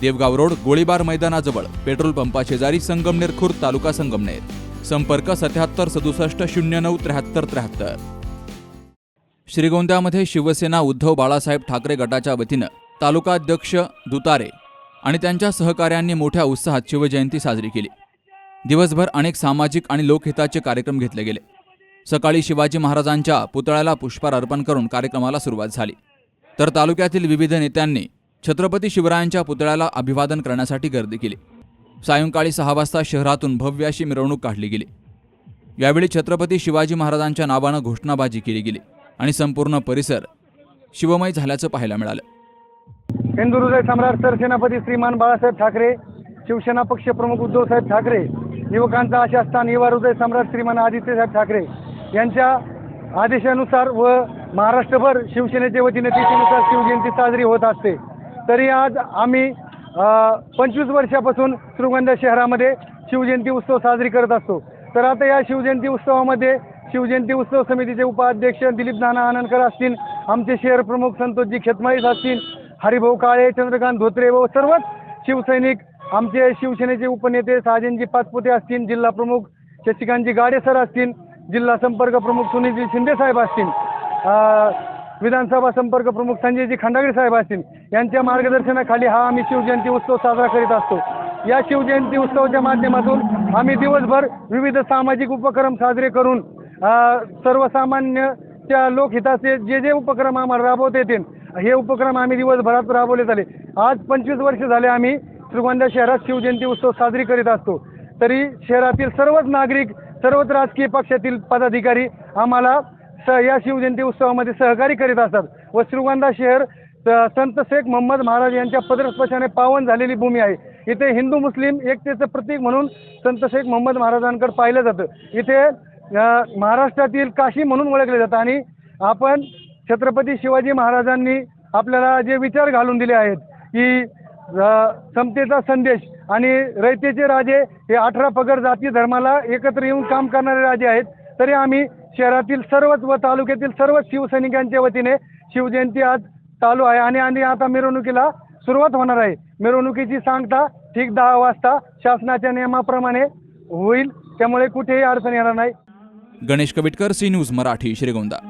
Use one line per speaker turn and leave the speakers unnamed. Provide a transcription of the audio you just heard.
Devgaon road गोळीबार मैदानाजवळ petrol पंपा शेजारी संगमनेर खुर्द तालुका संगमनेर. संपर्क सत्याहत्तर सदुसष्ट शून्य नऊ त्र्याहत्तर त्र्याहत्तर. श्रीगोंद्यामध्ये शिवसेना उद्धव बाळासाहेब ठाकरे गटाच्या वतीनं तालुकाध्यक्ष दुतारे आणि त्यांच्या सहकाऱ्यांनी मोठ्या उत्साहात शिवजयंती साजरी केली. दिवसभर अनेक सामाजिक आणि लोकहिताचे कार्यक्रम घेतले गेले. सकाळी शिवाजी महाराजांच्या पुतळ्याला पुष्पार अर्पण करून कार्यक्रमाला सुरुवात झाली. तर तालुक्यातील विविध नेत्यांनी छत्रपती शिवरायांच्या पुतळ्याला अभिवादन करण्यासाठी गर्दी केली. सायंकाळी सहा वाजता शहरातून भव्य अशी मिरवणूक काढली गेली. यावेळी छत्रपती शिवाजी महाराजांच्या नावानं घोषणाबाजी केली गेली आणि संपूर्ण परिसर शिवमय झाल्याचं पाहायला मिळालं.
हिंदू सम्राट सरसेनापती श्रीमान बाळासाहेब ठाकरे शिवसेना पक्षप्रमुख उद्धवसाहेब ठाकरे युवकांचा आशास्थान युवा हृदय सम्राट श्रीमान आदित्यसाहेब ठाकरे यांच्या आदेशानुसार व महाराष्ट्रभर शिवसेनेच्या वतीने तिथीनुसार शिवजयंती साजरी होत असते. तरी आज आम्ही पंचवीस वर्षापासून श्रीगोंदा शहरामध्ये शिवजयंती उत्सव साजरी करत असतो. तर आता या शिवजयंती उत्सवामध्ये शिवजयंती उत्सव समितीचे उपाध्यक्ष दिलीप नाना आनंदकर असतील आमचे शहर प्रमुख संतोषजी खेतमाळीस असतील हरिभाऊ काळे चंद्रकांत धोत्रे व सर्वच शिवसैनिक आमचे शिवसेनेचे उपनेते साजनजी पाचपुते असतील जिल्हा प्रमुख शशिकांतजी गाडे सर असतील जिल्हा संपर्क प्रमुख सुनीलजी शिंदे साहेब असतील. विधानसभा संपर्क प्रमुख संजयजी खंडागडे साहेब असतील यांच्या मार्गदर्शनाखाली हा आम्ही शिवजयंती उत्सव साजरा करीत असतो. या शिवजयंती उत्सवाच्या माध्यमातून आम्ही दिवसभर विविध सामाजिक उपक्रम साजरे करून सर्वसामान्यच्या लोकहिताचे जे जे उपक्रम आम्हाला राबवता येतील हे उपक्रम आम्ही दिवसभरात राबवले झाले आज पंचवीस वर्ष झाले आम्ही श्रीगोंदा शहरात शिवजयंती उत्सव साजरी करीत असतो. तरी शहरातील सर्वच नागरिक सर्वच राजकीय पक्षातील पदाधिकारी आम्हाला स या शिवजयंती उत्सवामध्ये सहकार्य करीत असतात. व श्रीगोंदा शहर संत शेख मोहम्मद महाराज यांच्या पदरस्पर्शाने पावन झालेली भूमी आहे. इथे हिंदू मुस्लिम एकतेचं प्रतीक म्हणून संत शेख मोहम्मद महाराजांकडे पाहिलं जातं. इथे महाराष्ट्रातील काशी म्हणून ओळखले जातं आणि आपण छत्रपती शिवाजी महाराजांनी आपल्याला जे विचार घालून दिले आहेत की समतेचा संदेश आणि रयतेचे राजे हे अठरा पगर जाती धर्माला एकत्र येऊन काम करणारे राजे आहेत तरी आम्ही शहरातील सर्वच व तालुक्यातील सर्वच शिवसैनिकांच्या वतीने शिवजयंती आज चालू आहे. आणि आणि आता मिरवणुकीला सुरुवात होणार आहे. मिरवणुकीची सांगता ठीक दहा वाजता शासनाच्या नियमाप्रमाणे होईल. त्यामुळे कुठेही अडचण येणार नाही.
Ganesh Kavitkar C news Marathi Shrigonda.